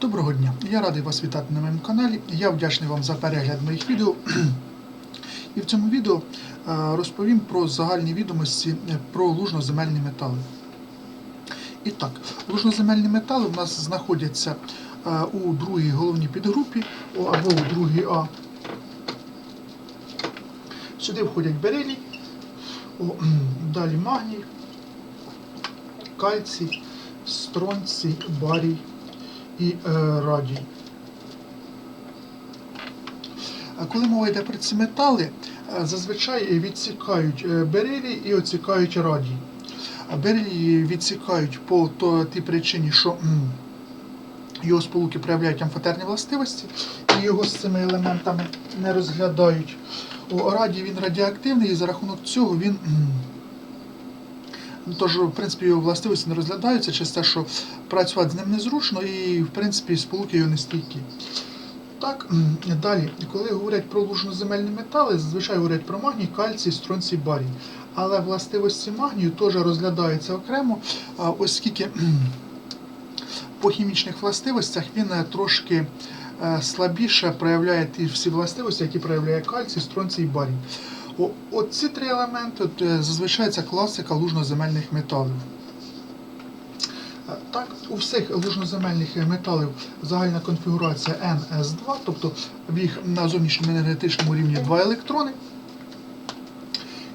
Доброго дня! Я радий вас вітати на моєму каналі. Я вдячний вам за перегляд моїх відео. І в цьому відео е, розповім про загальні відомості е, про лужноземельні метали. І так, лужноземельні метали у нас знаходяться е, у другій головній підгрупі або у другій А. Сюди входять берилій, далі магній, кальцій, стронцій, барій і е, радій. А коли мова йде про ці метали, е, зазвичай відсікають е, берилій і оцікають. А берилій відсікають по тій причині, що його сполуки проявляють амфотерні властивості, і його з цими елементами не розглядають. О, радій він радіоактивний, і за рахунок цього він. Ну, Тож, в принципі, його властивості не розглядаються через те, що працювати з ним незручно і, в принципі, сполуки його не стійкі. Так, далі, коли говорять про лужноземельні метали, зазвичай говорять про магній, кальцій, стронцій, барій. Але властивості магнію теж розглядаються окремо, оскільки по хімічних властивостях він е, трошки е, слабіше проявляє ті всі властивості, які проявляє кальцій, стронцій і барій. О, от ці три елементи е, зазвичай це класика лужноземельних металів. Е, Так, у всіх лужноземельних металів загальна конфігурація NS2, тобто в їх на зовнішньому енергетичному рівні два електрони.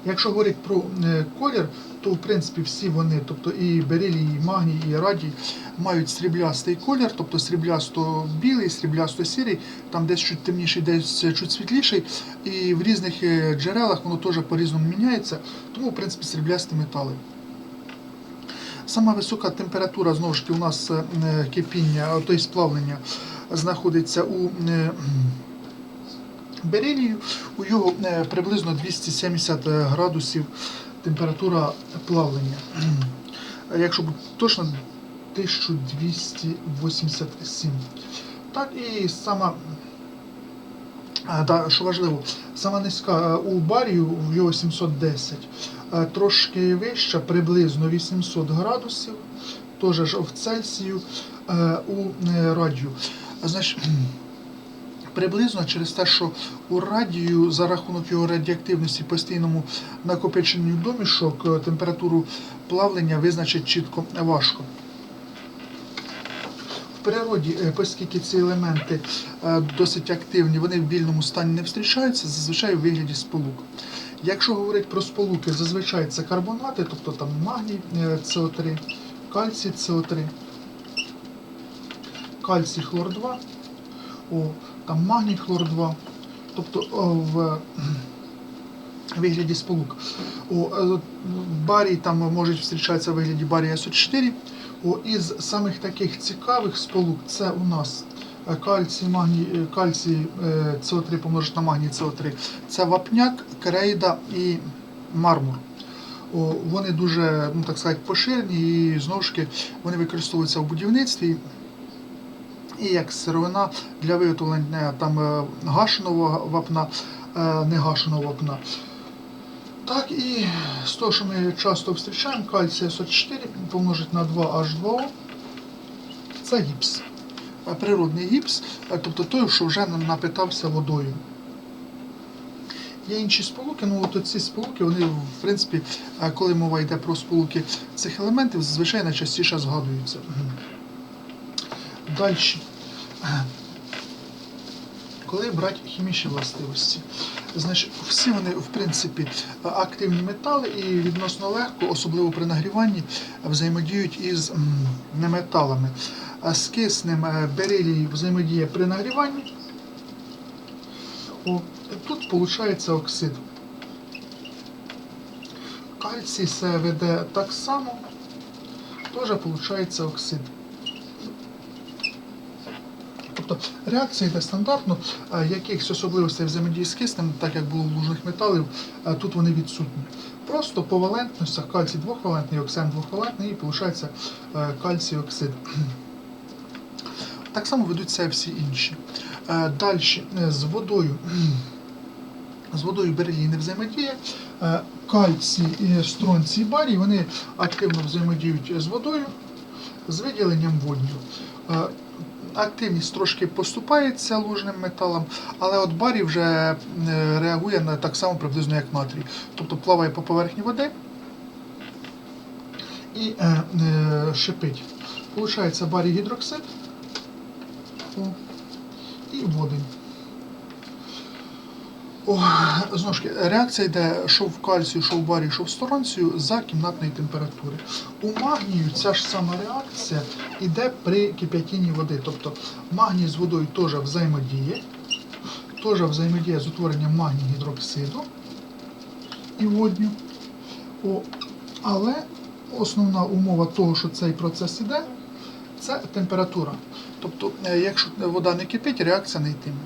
Якщо говорити про е, колір, то в принципі всі вони, тобто і берилій, і магній, і радій, мають сріблястий колір, тобто сріблясто-білий, сріблясто-сірий, там десь чуть темніший, десь чуть світліший. І в різних е, джерелах воно теж по-різному міняється, тому в принципі сріблясті метали. Сама висока температура, знову ж таки, у нас е, кипіння, тобто сплавлення, знаходиться у берилію. У його е, приблизно 270 градусів температура плавлення. Якщо бути точно, 1287. Так, і сама, да, що важливо, сама низька е, у барію в його 710, е, трошки вища, приблизно 800 градусів, теж в Цельсію е, у е, радію. Значить, Приблизно через те, що у радію за рахунок його радіоактивності постійному накопиченню домішок е, температуру плавлення визначить чітко важко. В природі, е, оскільки ці елементи е, досить активні, вони в вільному стані не зустрічаються, зазвичай у вигляді сполук. Якщо говорити про сполуки, зазвичай це карбонати, тобто там магній е, СО3, кальцій СО3, кальцій хлор 2, о, там магній хлор 2, тобто в вигляді сполук. О, е, барій там можуть зустрічатися в вигляді барія СО4. О, із самих таких цікавих сполук це у нас е, кальцій, магній, е, кальцій е, СО3 помножити на магній СО3. Це вапняк, крейда і мармур. О, вони дуже, ну так сказати, поширені і знову ж вони використовуються в будівництві і як сировина для виготовлення там е, гашеного вапна, е, не гашеного вапна. Так, і з того, що ми часто зустрічаємо, кальція 44 помножить на 2H2O, це гіпс. Е, Природний гіпс, тобто той, що вже напитався водою. Є інші сполуки, ну от ці сполуки, вони, в принципі, коли мова йде про сполуки цих елементів, зазвичай найчастіше згадуються. Далі. Коли брати хімічні властивості, значить всі вони в принципі активні метали і відносно легко, особливо при нагріванні, взаємодіють із неметалами. З киснем е, берилій взаємодіє при нагріванні. О, тут виходить оксид. Кальцій се веде так само, теж виходить оксид. Тобто реакція йде стандартно, якихось особливостей взаємодії з киснем, так як було в лужних металів, тут вони відсутні. Просто по валентностях кальцій двохвалентний, оксен двохвалентний і виходить кальцій оксид. Так само ведуть себе всі інші. Далі з водою. З водою берилій не взаємодіє. Е, Кальцій, і стронцій, і барій вони активно взаємодіють з водою з виділенням водню. Активність трошки поступається лужним металом, але от барій вже е, реагує на так само приблизно як натрій. Тобто плаває по поверхні води і е, е, шипить. Получається барій гідроксид і водень. Знову ж реакція йде що в кальцію, що в барі, що в сторонцію за кімнатної температури. У магнію ця ж сама реакція йде при кип'ятінні води. Тобто магній з водою теж взаємодіє, теж взаємодіє з утворенням магнію гідроксиду і водню. О, але основна умова того, що цей процес іде, це температура. Тобто, е, якщо вода не кипить, реакція не йтиме.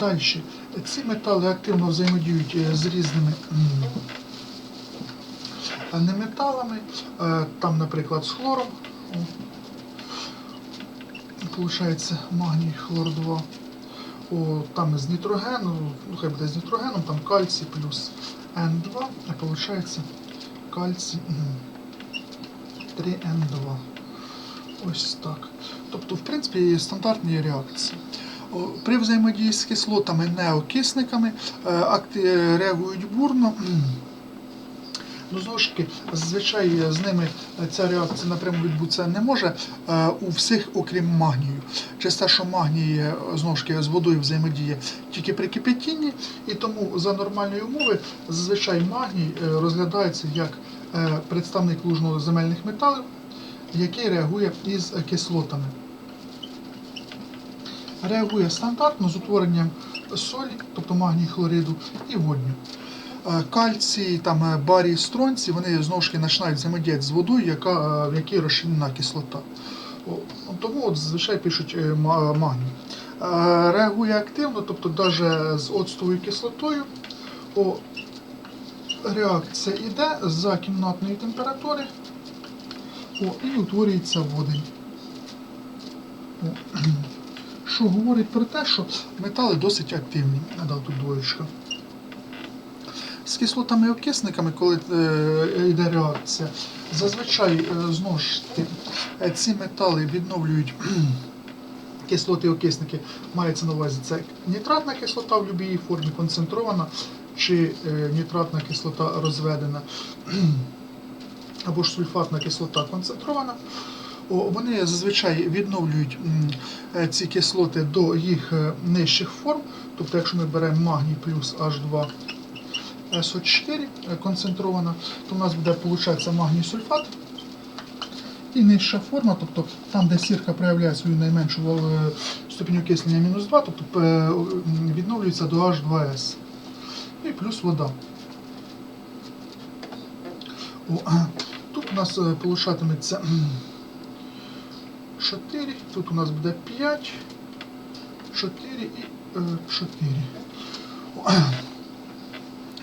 Далі. Ці метали активно взаємодіють е, з різними неметалами, там, наприклад, з хлором. Получається магній, хлор 2. О, там з нітрогену, ну хай буде з нітрогеном, там кальцій плюс N2, а виходить кальцій 3N2. Ось так. Тобто, в принципі, стандартні реакції. При взаємодії з кислотами, неокисниками е, е, реагують бурно. Ну, знову ж таки, зазвичай з ними ця реакція напряму відбутися не може е, у всіх, окрім магнію. Через те, що магній знову ж таки з водою взаємодіє тільки при кипятінні, і тому за нормальної умови зазвичай магній розглядається як представник лужно-земельних металів, який реагує із кислотами. Реагує стандартно з утворенням солі, тобто магній хлориду і водню. Е, Кальцій, там, е, барій, стронці, вони знову ж таки починають взаємодіяти з водою, яка, е, в якій розчинена кислота. О, Тому от, зазвичай пишуть магній. Реагує активно, тобто навіть з оцтовою кислотою. О, реакція йде за кімнатної температури о, і утворюється водень. Що говорить про те, що метали досить активні. Надав тут двоєчка. З кислотами і окисниками, коли е, йде реакція, зазвичай е, знову ж е, ці метали відновлюють кислоти і окисники, мається на увазі це нітратна кислота в будь-якій формі концентрована чи нітратна кислота розведена, або ж сульфатна кислота концентрована. Вони зазвичай відновлюють е, ці кислоти до їх е, нижчих форм. Тобто, якщо ми беремо магній плюс H2 SO4 е, концентрована, то в нас буде получатися магній сульфат. І нижча форма, тобто там, де сірка проявляє свою найменшу ступінь окислення мінус 2, тобто відновлюється до H2S. І плюс вода. Тут у нас получатиметься 4, тут у нас буде 5, 4 і е, 4.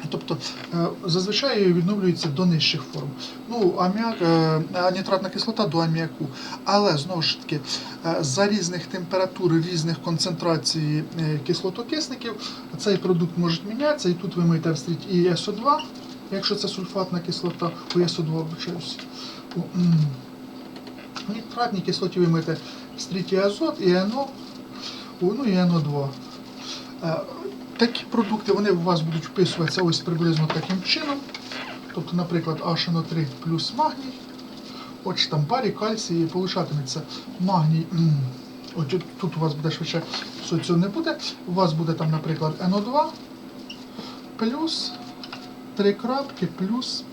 Тобто е, зазвичай відновлюється до нижчих форм. Ну, аміак, е, нітратна кислота до аміаку. Але знову ж таки, е, за різних температур, різних концентрацій е, кислотокисників цей продукт може мінятися. І тут ви маєте встріти і СО2, якщо це сульфатна кислота, у СО2 обучаюся. В нітратній кислоті ви маєте встріти і азот, і НО, ну і НО2. Е, Такі продукти вони у вас будуть вписуватися ось приблизно таким чином. Тобто, наприклад, HNO3 плюс магній. От барі, кальцій, і получатиметься магній. От тут- у вас буде швидше, цього не буде. У вас буде там, наприклад, НО2 плюс 3 крапки плюс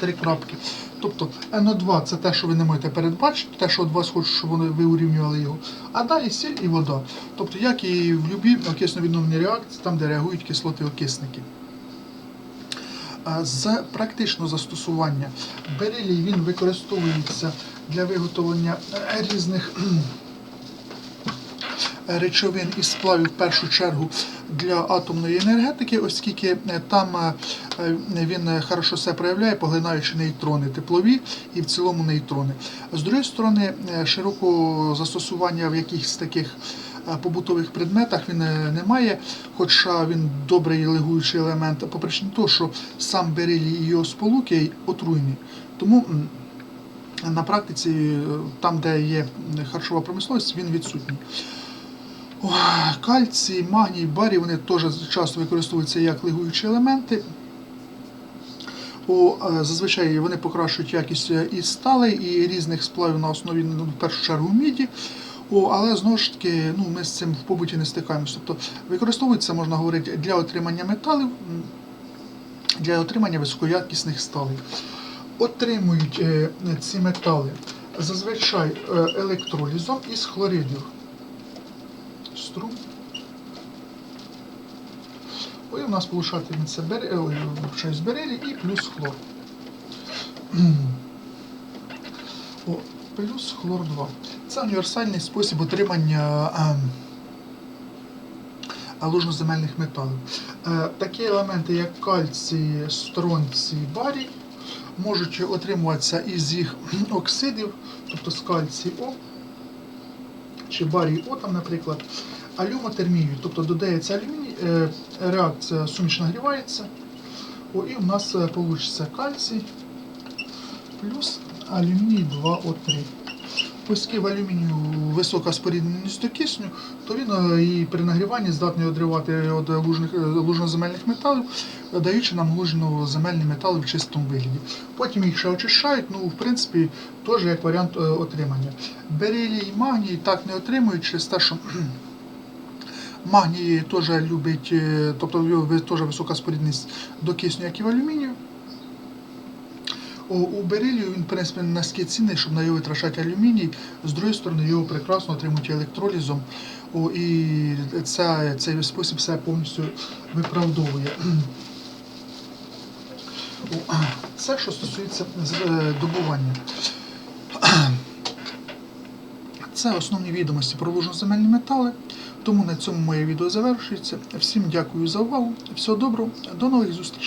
3 крапки. Тобто НО2 це те, що ви не можете передбачити, те, що від вас хочуть, щоб ви урівнювали його. А далі сіль і вода. Тобто, як і в будь-якій окисно-відновній реакції, там, де реагують кислоти окисники. З практичного застосування берилій він використовується для виготовлення різних речовин і сплавів в першу чергу для атомної енергетики, оскільки е, там е, е, він хорошо себе проявляє, поглинаючи нейтрони теплові і в цілому нейтрони. З другої сторони, широкого застосування в якихось таких побутових предметах він не має, хоча він добрий легуючий елемент, по причині того, що сам берилій і його сполуки отруйні. Тому на практиці, там, де є харчова промисловість, він відсутній. Кальцій, магній, барій, вони теж часто використовуються як лигуючі елементи. Е, зазвичай вони покращують якість е, і сталей, і різних сплавів на основі, ну, в першу чергу, міді. О, але знову ж таки, ну, ми з цим в побуті не стикаємося. Тобто використовується, можна говорити, для отримання металів, для отримання високоякісних сталей. Отримують е, ці метали зазвичай е, електролізом із хлоридів. Струм. Ой, у нас бер... ой, вибачаюсь, берелі і плюс хлор. О, плюс хлор 2. Це універсальний спосіб отримання лужноземельних металів. Е, такі елементи, як кальцій, стронцій, барій, можуть отримуватися із їх оксидів, тобто з кальцій О чи барій отам, наприклад, алюмотермію, тобто додається алюміній, е, реакція суміш нагрівається, О, і у нас вийде кальцій плюс алюміній 2О3. Оскільки в алюмінію висока спорідненість кисню, то він е, і при нагріванні здатний одривати від лужних, е, лужноземельних металів, даючи нам лужноземельні метали в чистому вигляді. Потім їх ще очищають, ну, в принципі, теж як варіант е, отримання. Берилій і магній так не отримують через те, що магній теж любить, тобто теж висока спорідність до кисню, як і в алюмінію. У берилію він, в принципі, не настільки цінний, щоб на його витрачати алюміній. З другої сторони, його прекрасно отримують електролізом. О, і це, цей спосіб все повністю виправдовує. Це, що стосується е, добування. Це основні відомості про лужноземельні метали. Тому на цьому моє відео завершується. Всім дякую за увагу. Всього доброго, до нових зустрічей.